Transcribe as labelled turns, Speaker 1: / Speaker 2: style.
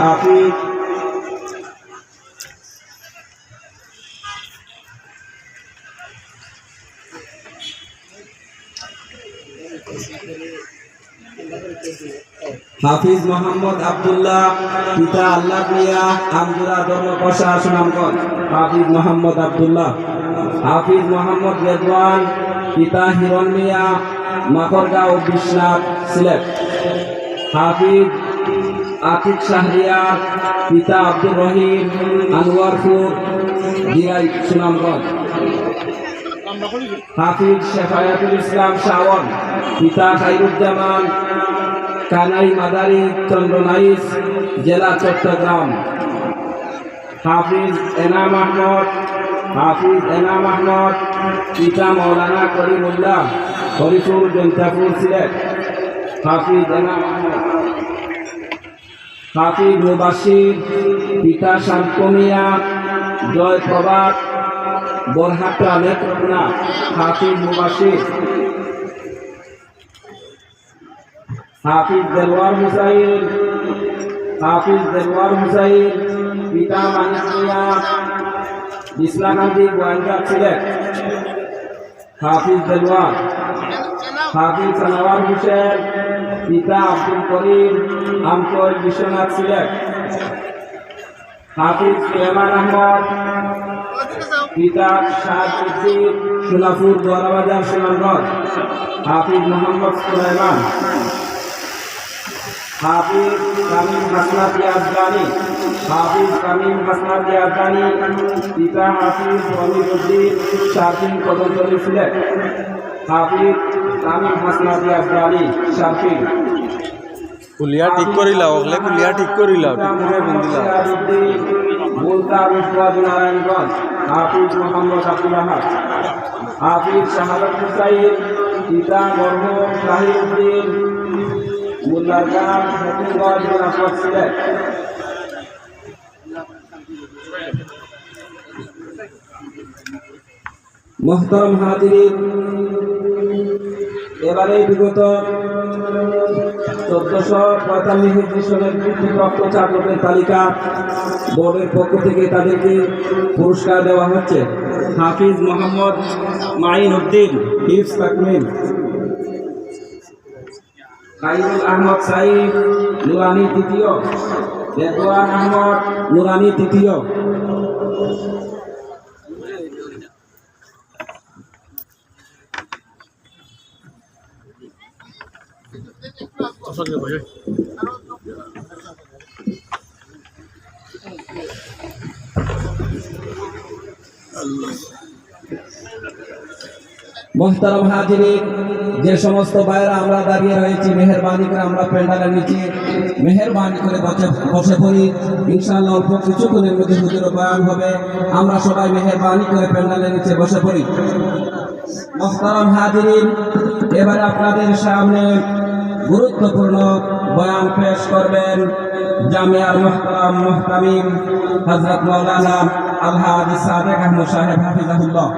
Speaker 1: হাফিজ হাফিজ মোহাম্মদ আব্দুল্লাহ, পিতা আল্লাহ মিয়া আমজুরা ধর্ম কষা সুনামগঞ্জ। হাফিজ মোহাম্মদ আব্দুল্লাহ। হাফিজ মোহাম্মদ রেদওয়ান, পিতা হিরণ মিয়া মাকরগাঁও বিশ্বনাথ সিলেট। হাফিজ আতিক শাহরিয়ার, পিতা আব্দুর রহিম আনোয়ারপুর দিরাই সুনামগঞ্জ। হাফিজ শেফায়াতুল ইসলাম শাওন পিতা খাইরুজ্জামান কানাই মাদারি চন্দ্রনাইস জেলা চট্টগ্রাম। হাফিজ এনাম আহমদ, হাফিজ এনাম আহমদ, পিতা মৌলানা করিমুল্লাহ হরিপুর জন্তাপুর সিলেট। হাফিজ এনাম আহমদ। হাফিজ মুবাসির পিতা শান্তমিয়া, জয় প্রভাত বরহাটা নেত্রকোনা হাফিজ মুবাসির হাফিজ দেলওয়ার হুসাইন, হাফিজ দেলওয়ার হুসাইন, পিতা মানিক মিয়া ইসলামাবাদী গোয়েন্দা ছিলেন হাফিজ দেলওয়ার হাফিজ সানোয়ার হোসেন, পিতা আব্দুল করিম আমকর বিশ্বনাথ ছিলেন হাফিজ সুলেমান আহমদ, পিতা শাহাবুদ্দিন সোনাপুর দোয়ারাবাজার সুনামগঞ্জ। হাফিজ মোহাম্মদ সুলাইমান। হাফিজ কামিম হাসনাত ইয়াজদানি হাফিজ কামিম হাসনাত ইয়াজদানি পিতা হাফিজ রমিজউদ্দিন শাফি কদমতলী ছিলেন হাফিজ কামিম হাসনাত ইয়াজদানি শাফি
Speaker 2: কুলিয়া ঠিক করিলা ওগলে কুলিয়া ঠিক করিলা ঠিক করে বন্দিলা
Speaker 1: মুলতার উসবাদ নারায়ণগঞ্জ হাফিজ মোহাম্মদ আব্দুল আহাদ হাফিজ শাহাদত হুসাইন পিতা মরহুম শাহিউদ্দিন মোহতরম হাজিরিন এবারে বিগত চোদ্দশো পঁয়তাল্লিশ বৃত্তিপ্রাপ্ত তালিকা বোর্ডের থেকে তাদেরকে পুরস্কার দেওয়া হচ্ছে। হাফিজ মোহাম্মদ মাইন উদ্দিন হিফস খাইরুল আহমদ সাইদ নুরানি তৃতীয়, রেদওয়ান আহমদ, নুরানি তৃতীয়। মোহতারম হাজিরিন যে সমস্ত বাইরা আমরা দাঁড়িয়ে রয়েছি, মেহরবানি করে আমরা প্যান্ডালের নিচে, মেহরবানি করে বসে বসে পড়ি। ইনশাআল্লাহ অল্প কিছুক্ষণের মধ্যে হুজুর বয়ান হবে। আমরা সবাই মেহরবানি করে প্যান্ডালের নিচে বসে পড়ি। মোহতারম হাজিরিন এবারে আপনাদের সামনে গুরুত্বপূর্ণ বয়ান পেশ করবেন জামিয়ার মোহতারাম মোহতামিম হজরত মৌলানা আল্লাহ সাদেক আহমদ সাহেব হাফিজাহুল্লাহ।